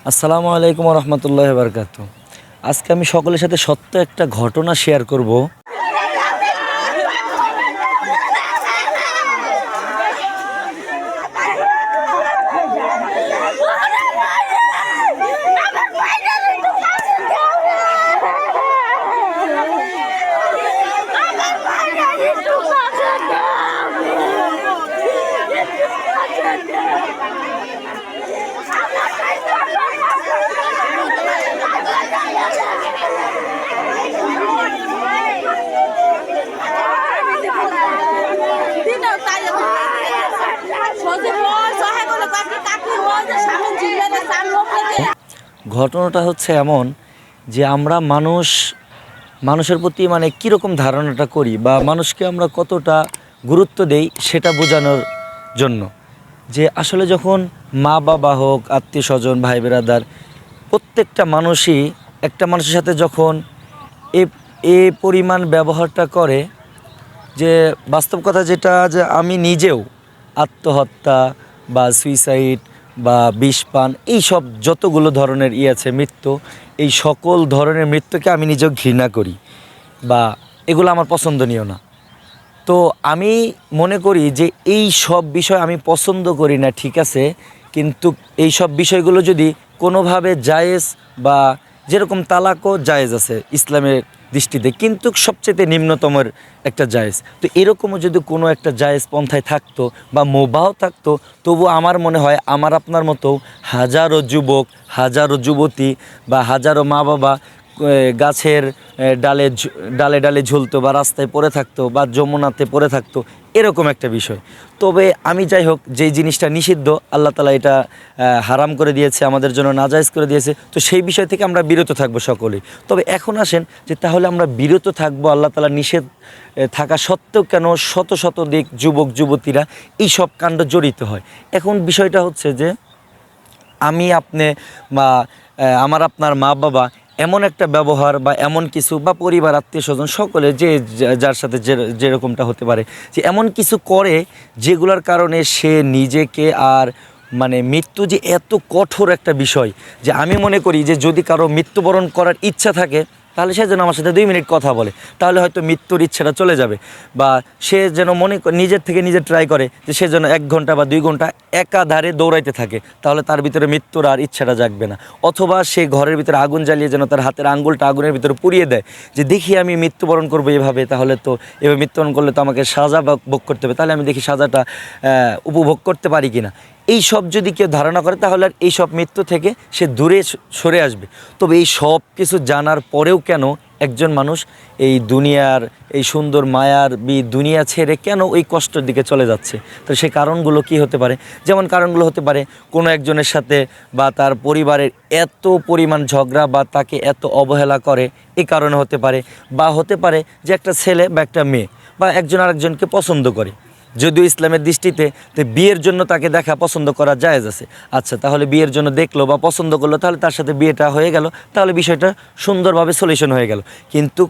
আসসালামু আলাইকুম রহমতুল্লাহ বারকাত আজকে আমি সকলের সাথে সত্য একটা ঘটনা শেয়ার করব। ঘটনাটা হচ্ছে এমন যে আমরা মানুষ, মানুষের প্রতি মানে কীরকম ধারণাটা করি বা মানুষকে আমরা কতটা গুরুত্ব দেই সেটা বোঝানোর জন্য। যে আসলে যখন মা বাবা হোক, আত্মীয় স্বজন, ভাই বেরাদার, প্রত্যেকটা মানুষই একটা মানুষের সাথে যখন এ এ পরিমাণ ব্যবহারটা করে, যে বাস্তব কথা যেটা যে আমি নিজেও আত্মহত্যা বা সুইসাইড বা বিষপান এই সব যতগুলো ধরনের ই আছে মৃত্যু, এই সকল ধরনের মৃত্যুকে আমি নিজেও ঘৃণা করি বা এগুলো আমার পছন্দনীয় না। তো আমি মনে করি যে এই সব বিষয় আমি পছন্দ করি না, ঠিক আছে? কিন্তু এই সব বিষয়গুলো যদি কোনোভাবে জায়েজ বা যেরকম তালাকও জায়েজ আছে ইসলামের দৃষ্টিতে, কিন্তু সবচেয়ে নিম্নতমের একটা জায়েজ। তো এরকমও যদি কোনো একটা জায়েজ পন্থায় থাকতো বা মোবাও থাকতো, তবু আমার মনে হয় আমার আপনার মতো হাজারো যুবক, হাজারো যুবতী বা হাজারো মা বাবা গাছের ডালে ডালে ডালে ঝুলতো বা রাস্তায় পড়ে থাকতো বা যমুনাতে পড়ে থাকতো, এরকম একটা বিষয়। তবে আমি যাই হোক, যেই জিনিসটা নিষিদ্ধ, আল্লাহ তালা এটা হারাম করে দিয়েছে, আমাদের জন্য নাজাইজ করে দিয়েছে, তো সেই বিষয় থেকে আমরা বিরত থাকব সকলেই তবে এখন আসেন যে তাহলে আমরা বিরত থাকব আল্লাহ তালা নিষেধ থাকা সত্ত্বেও কেন শত শত দিক যুবক, যুবতীরা এই সব কাণ্ড জড়িত হয়। এখন বিষয়টা হচ্ছে যে, আমি আপনি বা আমার আপনার মা বাবা এমন একটা ব্যবহার বা এমন কিছু বা পরিবার, আত্মীয় স্বজন সকলে যে যার সাথে যে, যেরকমটা হতে পারে, যে এমন কিছু করে যেগুলোর কারণে সে নিজেকে আর মানে মৃত্যু যে এত কঠোর একটা বিষয়, যে আমি মনে করি যে যদি কারও মৃত্যুবরণ করার ইচ্ছা থাকে তাহলে সে যেন আমার সাথে দুই মিনিট কথা বলে। তাহলে হয়তো মৃত্যুর ইচ্ছাটা চলে যাবে। বা সে যেন মনে নিজের থেকে নিজে ট্রাই করে যে সে যেন এক ঘণ্টা বা দুই ঘণ্টা একাধারে দৌড়াইতে থাকে, তাহলে তার ভিতরে মৃত্যুর আর ইচ্ছাটা জাগবে না। অথবা সে ঘরের ভিতরে আগুন জ্বালিয়ে যেন তার হাতের আঙ্গুলটা আগুনের ভিতরে পুড়িয়ে দেয়, যে দেখি আমি মৃত্যুবরণ করব এভাবে, তাহলে তো এভাবে মৃত্যুবরণ করলে তো আমাকে সাজা ভোগ করতে হবে। তাহলে আমি দেখি সাজাটা উপভোগ করতে পারি কিনা। এই সব যদি কেউ ধারণা করে, তাহলে আর এই সব মৃত্যু থেকে সে দূরে সরে আসবে। তবে এই সব কিছু জানার পরেও কেন একজন মানুষ এই দুনিয়ার, এই সুন্দর মায়ার বি দুনিয়া ছেড়ে কেন ওই কষ্টের দিকে চলে যাচ্ছে? তো সেই কারণগুলো কি হতে পারে? যেমন কারণগুলো হতে পারে, কোনো একজনের সাথে বা তার পরিবারের এত পরিমাণ ঝগড়া বা তাকে এত অবহেলা করে এই কারণে হতে পারে, বা হতে পারে যে একটা ছেলে বা একটা মেয়ে বা একজন আরেকজনকে পছন্দ করে। যদিও ইসলামের দৃষ্টিতে তো বিয়ের জন্য তাকে দেখা পছন্দ করা জায়েজ আছে। আচ্ছা তাহলে বিয়ের জন্য দেখল বা পছন্দ করল, তাহলে তার সাথে বিয়েটা হয়ে গেল, তাহলে বিষয়টা সুন্দরভাবে সলিউশন হয়ে গেল। কিন্তু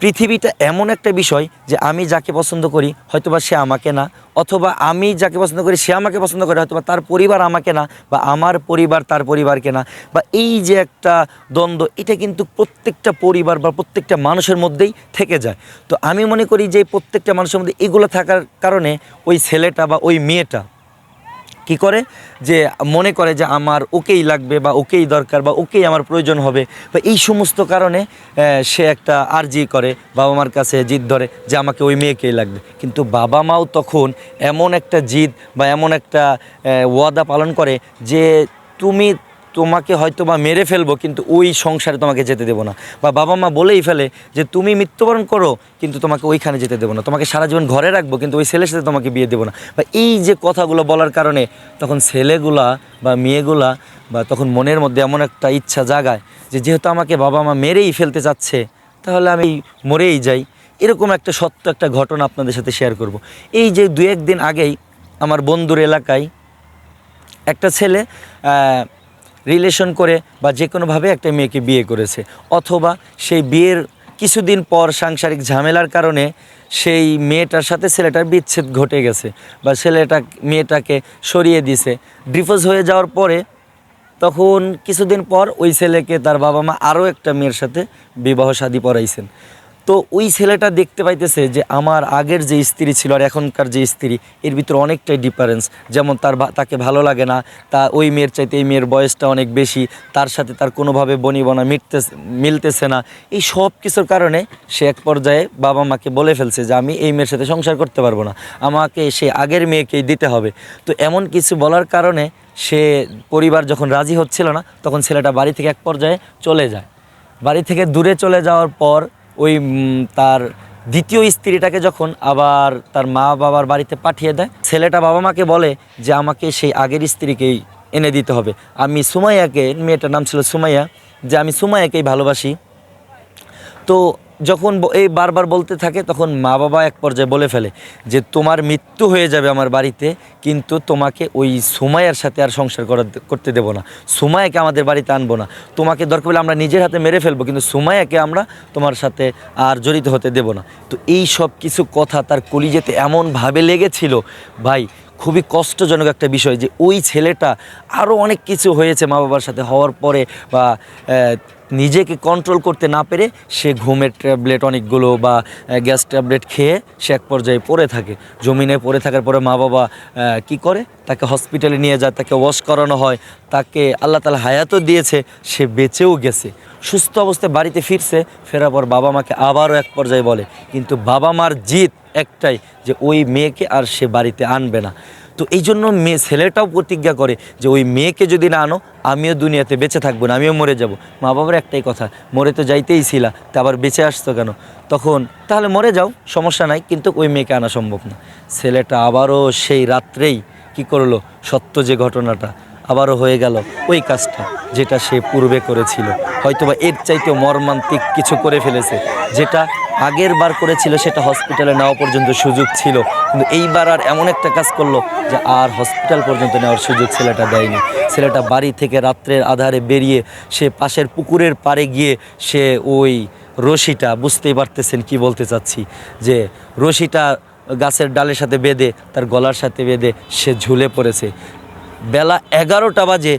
পৃথিবীটা এমন একটা বিষয় যে আমি যাকে পছন্দ করি, হয়তোবা সে আমাকে না, অথবা আমি যাকে পছন্দ করি, সে আমাকে পছন্দ করে, হয়তোবা তার পরিবার আমাকে না, বা আমার পরিবার তার পরিবারকে না, বা এই যে একটা দ্বন্দ্ব, এটা কিন্তু প্রত্যেকটা পরিবার বা প্রত্যেকটা মানুষের মধ্যেই থেকে যায়। তো আমি মনে করি যে প্রত্যেকটা মানুষের মধ্যে এগুলো থাকার কারণে ওই ছেলেটা বা ওই মেয়েটা কি করে? যে মনে করে যে আমার ওকেই লাগবে বা ওকেই দরকার বা ওকেই আমার প্রয়োজন হবে। বা এই সমস্ত কারণে সে একটা আর্জি করে, বাবা মার কাছে জিদ ধরে যে আমাকে ওই মেয়েকেই লাগবে। কিন্তু বাবা মাও তখন এমন একটা জিদ বা এমন একটা ওয়াদা পালন করে যে তুমি তোমাকে হয়তো বা মেরে ফেলব, কিন্তু ওই সংসারে তোমাকে যেতে দেবো না। বা বাবা মা বলেই ফেলে যে, তুমি মৃত্যুবরণ করো, কিন্তু তোমাকে ওইখানে যেতে দেবো না। তোমাকে সারা জীবন ঘরে রাখব, কিন্তু ওই ছেলের সাথে তোমাকে বিয়ে দেবো না। বা এই যে কথাগুলো বলার কারণে তখন ছেলেগুলা বা মেয়েগুলা বা তখন মনের মধ্যে এমন একটা ইচ্ছা জাগায় যে, যেহেতু আমাকে বাবা মা মেরেই ফেলতে চাচ্ছে, তাহলে আমি মরেই যাই। এরকম একটা সত্য একটা ঘটনা আপনাদের সাথে শেয়ার করব। এই যে দু একদিন আগেই আমার বন্ধুর এলাকায় একটা ছেলে রিলেশন করে বা যে কোনোভাবে একটা মেয়েকে বিয়ে করেছে। অথবা সেই বিয়ের কিছুদিন পর সাংসারিক ঝামেলার কারণে সেই মেয়েটার সাথে ছেলেটার বিচ্ছেদ ঘটে গেছে বা ছেলেটা, মেয়েটাকে সরিয়ে দিছে। ডিভোর্স হয়ে যাওয়ার পরে তখন কিছুদিন পর ওই ছেলেকে তার বাবা মা আরও একটা মেয়ের সাথে বিবাহ শাদী পড়াইছেন তো ওই ছেলেটা দেখতে পাইতেছে যে আমার আগের যে স্ত্রী ছিল আর এখনকার যে স্ত্রী, এর ভিতরে অনেকটাই ডিফারেন্স যেমন তার তাকে ভালো লাগে না, তা ওই মেয়ের চাইতে এই মেয়ের বয়সটা অনেক বেশি, তার সাথে তার কোনোভাবে বনিবনা মিটতে মিলতেছে না। এই সব কিছুর কারণে সে এক পর্যায়ে বাবা মাকে বলে ফেলছে যে, আমি এই মেয়ের সাথে সংসার করতে পারব না। আমাকে সে আগের মেয়েকেই দিতে হবে। তো এমন কিছু বলার কারণে সে পরিবার যখন রাজি হচ্ছিল না, তখন ছেলেটা বাড়ি থেকে এক পর্যায়ে চলে যায়। বাড়ি থেকে দূরে চলে যাওয়ার পর ওই তার দ্বিতীয় স্ত্রীটাকে যখন আবার তার মা বাবার বাড়িতে পাঠিয়ে দেয়, ছেলেটা বাবা মাকে বলে যে, আমাকে সেই আগের স্ত্রীকেই এনে দিতে হবে। আমি সুমাইয়াকে, মেয়েটার নাম ছিল সুমাইয়া, যে, আমি সুমাইয়াকেই ভালোবাসি। তো যখন এই বারবার বলতে থাকে, তখন মা বাবা এক পর্যায়ে বলে ফেলে যে, তোমার মৃত্যু হয়ে যাবে আমার বাড়িতে, কিন্তু তোমাকে ওই সুমাইয়ার সাথে আর সংসার করা করতে দেবো না। সুমাইয়াকে আমাদের বাড়িতে আনব না। তোমাকে দরকার হলে আমরা নিজের হাতে মেরে ফেলব, কিন্তু সুমাইয়াকে আমরা তোমার সাথে আর জড়িত হতে দেবো না। তো এই সব কিছু কথা তার কলিজেতে এমনভাবে লেগেছিল, ভাই খুবই কষ্টজনক একটা বিষয় যে ওই ছেলেটা আরও অনেক কিছু হয়েছে মা বাবার সাথে হওয়ার পরে বা নিজেকে কন্ট্রোল করতে না পেরে সে ঘুমের ট্যাবলেট অনেকগুলো বা গ্যাস ট্যাবলেট খেয়ে সে এক পর্যায়ে পড়ে থাকে। জমিনে পড়ে থাকার পরে মা বাবা কি করে? তাকে হসপিটালে নিয়ে যায়, তাকে ওয়াশ করানো হয়, তাকে আল্লাহ তালা হায়াতও দিয়েছে, সে বেঁচেও গেছে। সুস্থ অবস্থায় বাড়িতে ফিরছে, ফেরার পর বাবা মাকে আবারও এক পর্যায়ে বলে, কিন্তু বাবা মার জিত একটাই যে ওই মেয়েকে আর সে বাড়িতে আনবে না। তো এই জন্য মেয়ে ছেলেটাও প্রতিজ্ঞা করে যে ওই মেয়েকে যদি না আনো, আমিও দুনিয়াতে বেঁচে থাকব না, আমিও মরে যাব। মা বাবার একটাই কথা, মরে তো যাইতেই ছিলা, তা আবার বেঁচে আসতো কেন? তখন, তাহলে মরে যাও, সমস্যা নাই, কিন্তু ওই মেয়েকে আনা সম্ভব না। ছেলেটা আবারও সেই রাত্রেই কি করল? সত্য যে ঘটনাটা, আবারও হয়ে গেল ওই কাজটা যেটা সে পূর্বে করেছিল। হয়তোবা এর চাইতেও মর্মান্তিক কিছু করে ফেলেছে, যেটা আগের বার করেছিল সেটা হসপিটালে নেওয়া পর্যন্ত সুযোগ ছিল। কিন্তু এইবার আর এমন একটা কাজ করল যে আর হসপিটাল পর্যন্ত নেওয়ার সুযোগ ছেলেটা দেয়নি। ছেলেটা বাড়ি থেকে রাত্রের আধারে বেরিয়ে সে পাশের পুকুরের পাড়ে গিয়ে সে ওই রশিটা, বুঝতেই পারতেছেন কি বলতে চাচ্ছি, যে রশিটা গাছের ডালের সাথে বেঁধে, তার গলার সাথে বেঁধে সে ঝুলে পড়েছে। বেলা এগারোটা বাজে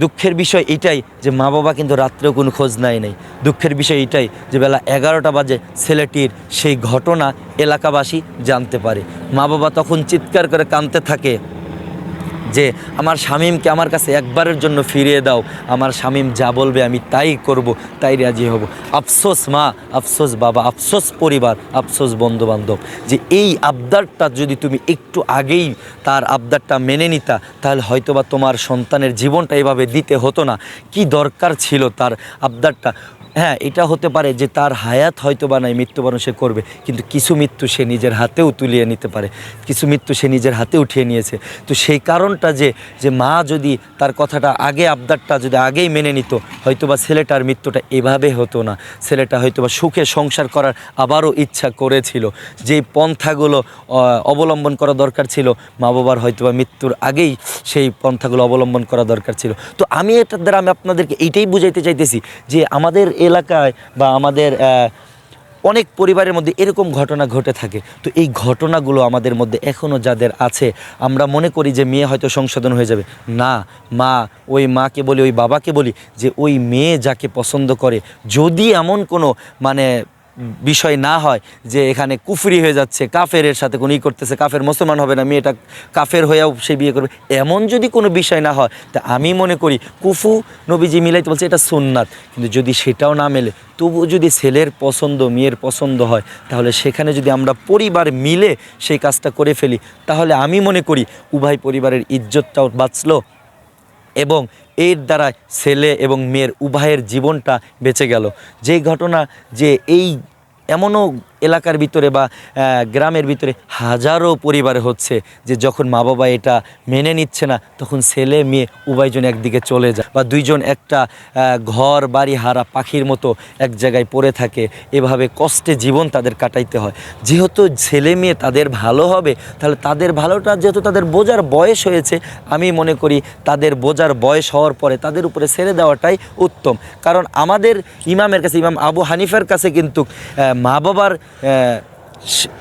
দুঃখের বিষয় এটাই যে মা বাবা কিন্তু রাত্রেও কোনো খোঁজ নেয় নাই। দুঃখের বিষয় এটাই যে বেলা এগারোটা বাজে ছেলেটির সেই ঘটনা এলাকাবাসী জানতে পারে। মা বাবা তখন চিৎকার করে কাঁদতে থাকে। যে আমার শামীমকে আমার কাছে একবারের জন্য ফিরিয়ে দাও, আমার শামীম যা বলবে আমি তাই করব, তাই রাজি হব। আফসোস মা, আফসোস বাবা, আফসোস পরিবার, আফসোস বন্ধুবান্ধব যে এই আবদারটা যদি তুমি একটু আগেই তার আবদারটা মেনে নিতা, তাহলে হয়তোবা তোমার সন্তানের জীবনটা এভাবে দিতে হতো না। কি দরকার ছিল তার আবদারটা? হ্যাঁ এটা হতে পারে যে তার হায়াত হয়তো বা নাই, মৃত্যুবরণ সে করবে, কিন্তু কিছু মৃত্যু সে নিজের হাতেও তুলিয়ে নিতে পারে, কিছু মৃত্যু সে নিজের হাতে উঠিয়ে নিয়েছে। তো সেই কারণটা যে যে মা যদি তার কথাটা আগে, আবদারটা যদি আগেই মেনে নিত, হয়তোবা ছেলেটার মৃত্যুটা এভাবে হতো না, ছেলেটা হয়তোবা সুখে সংসার করার আবারও ইচ্ছা করেছিল, যেই পন্থাগুলো অবলম্বন করা দরকার ছিল, মা বাবার হয়তোবা মৃত্যুর আগেই সেই পন্থাগুলো অবলম্বন করা দরকার ছিল। তো আমি এটার দ্বারা আমি আপনাদেরকে এইটাই বুঝাইতে চাইতেছি যে আমাদের এলাকায় বা আমাদের অনেক পরিবারের মধ্যে এরকম ঘটনা ঘটে থাকে। তো এই ঘটনাগুলো আমাদের মধ্যে এখনও যাদের আছে, আমরা মনে করি যে মেয়ে হয়তো সংশোধন হয়ে যাবে। না, মা, ওই মাকে বলি, ওই বাবাকে বলি যে ওই মেয়ে যাকে পছন্দ করে, যদি এমন কোনো মানে বিষয় না হয় যে এখানে কুফরি হয়ে যাচ্ছে, কাফেরের সাথে কোনো ই করতেছে, কাফের মুসলমান হবে না, মেয়েটা কাফের হয়েও সে বিয়ে করবে, এমন যদি কোনো বিষয় না হয়, তা আমি মনে করি কুফু নবীজি মিলাইতে বলছে এটা সুন্নাত, কিন্তু যদি সেটাও না মেলে তবু যদি ছেলের পছন্দ, মেয়ের পছন্দ হয়, তাহলে সেখানে যদি আমরা পরিবার মিলে সেই কাজটা করে ফেলি, তাহলে আমি মনে করি উভয় পরিবারের ইজ্জতটাও বাঁচলো। এবং এর দ্বারা ছেলে এবং মেয়ের উভয়ের জীবনটা বেঁচে গেল। যে ঘটনা যে এই এমনও এলাকার ভিতরে বা গ্রামের ভিতরে হাজারো পরিবারে হচ্ছে যে যখন মা বাবা এটা মেনে নিচ্ছে না, তখন ছেলে মেয়ে উভয়জন একদিকে চলে যায় বা দুইজন একটা ঘর, বাড়ি, হারা, পাখির মতো এক জায়গায় পড়ে থাকে। এভাবে কষ্টে জীবন তাদের কাটাইতে হয়। যেহেতু ছেলে মেয়ে তাদের ভালো হবে, তাহলে তাদের ভালোটা যেহেতু তাদের বোঝার বয়স হয়েছে, আমি মনে করি তাদের বোঝার বয়স হওয়ার পরে তাদের উপরে ছেড়ে দেওয়াটাই উত্তম। কারণ আমাদের ইমামের কাছে, ইমাম আবু হানিফার কাছে কিন্তু মা বাবার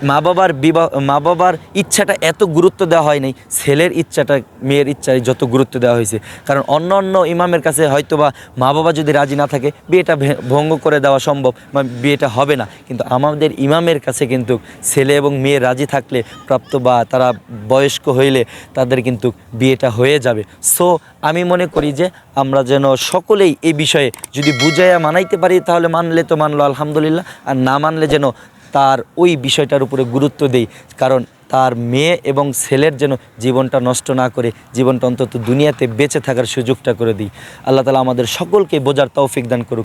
মা বাবার বিবাহ, মা বাবার ইচ্ছাটা এত গুরুত্ব দেওয়া হয় নাই, ছেলের ইচ্ছাটা, মেয়ের ইচ্ছায় যত গুরুত্ব দেওয়া হয়েছে। কারণ অন্য অন্য ইমামের কাছে হয়তো বা মা বাবা যদি রাজি না থাকে, বিয়েটা ভঙ্গ করে দেওয়া সম্ভব, বা বিয়েটা হবে না। কিন্তু আমাদের ইমামের কাছে কিন্তু ছেলে এবং মেয়ে রাজি থাকলে প্রাপ্ত বা তারা বয়স্ক হইলে তাদের কিন্তু বিয়েটা হয়ে যাবে। সো আমি মনে করি যে আমরা যেন সকলেই এই বিষয়ে যদি বুঝাইয়া মানাইতে পারি, তাহলে মানলে তো মানলো আলহামদুলিল্লাহ, আর না মানলে যেন তার ওই বিষয়টার উপরে গুরুত্ব দেই। কারণ তার মেয়ে এবং ছেলের যেন জীবনটা নষ্ট না করে, জীবনটা অন্তত দুনিয়াতে বেঁচে থাকার সুযোগটা করে দিই। আল্লাহ তালা আমাদের সকলকে বোঝার তৌফিক দান করুক।